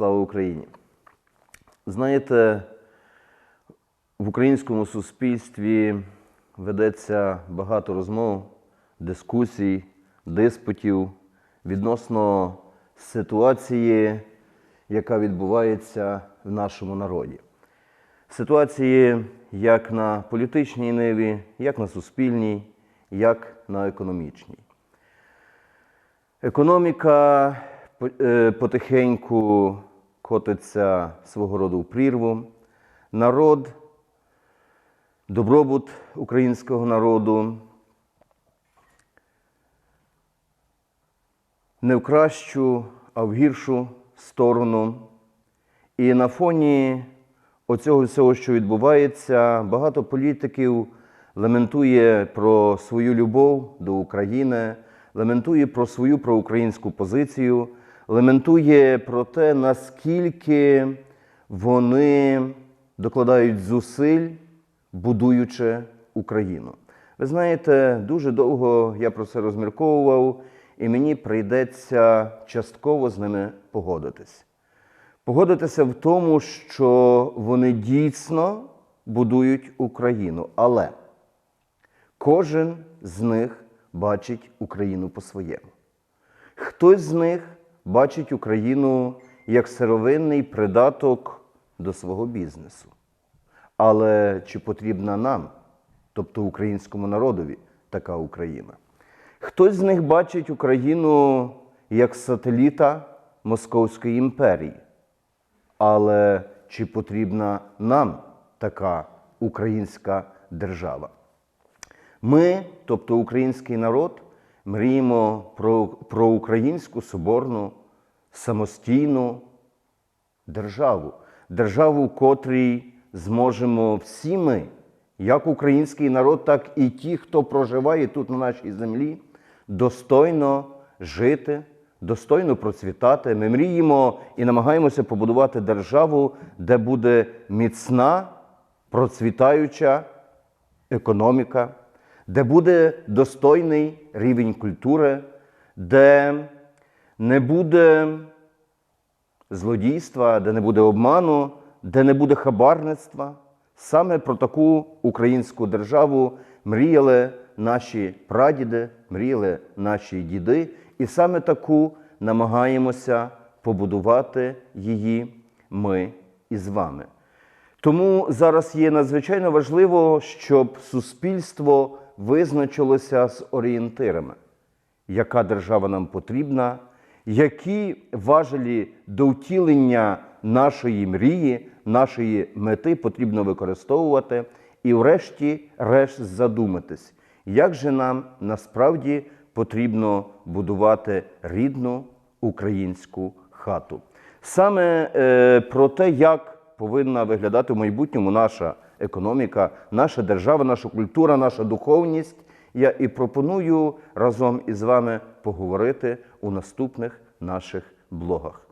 Слава Україні! Знаєте, в українському суспільстві ведеться багато розмов, дискусій, диспутів відносно ситуації, яка відбувається в нашому народі. Ситуації як на політичній ниві, як на суспільній, як на економічній. Економіка е, потихеньку котиться свого роду в прірву. Народ, добробут українського народу не в кращу, а в гіршу сторону. І на фоні оцього всього, що відбувається, багато політиків лементує про свою любов до України, лементує про свою проукраїнську позицію, лементує про те, наскільки вони докладають зусиль, будуючи Україну. Ви знаєте, дуже довго я про це розмірковував, і мені прийдеться частково з ними погодитись. Погодитися в тому, що вони дійсно будують Україну, але кожен з них бачить Україну по-своєму. Хтось з них бачить Україну як сировинний придаток до свого бізнесу. Але чи потрібна нам, тобто українському народові, така Україна? Хтось з них бачить Україну як сателіта Московської імперії. Але чи потрібна нам така українська держава? Ми, тобто український народ, мріємо про, про українську соборну самостійну державу, державу, котрій зможемо всі ми, як український народ, так і ті, хто проживає тут на нашій землі, достойно жити, достойно процвітати. Ми мріємо і намагаємося побудувати державу, де буде міцна, процвітаюча економіка, де буде достойний рівень культури, де не буде злодійства, де не буде обману, де не буде хабарництва. Саме про таку українську державу мріяли наші прадіди, мріяли наші діди, і саме таку намагаємося побудувати її ми із вами. Тому зараз є надзвичайно важливо, щоб суспільство визначилося з орієнтирами, яка держава нам потрібна, які важелі до втілення нашої мрії, нашої мети потрібно використовувати, і, врешті-решт, задуматись, як же нам насправді потрібно будувати рідну українську хату. Саме е, про те, як повинна виглядати в майбутньому наша економіка, наша держава, наша культура, наша духовність. Я і пропоную разом із вами поговорити у наступних наших блогах.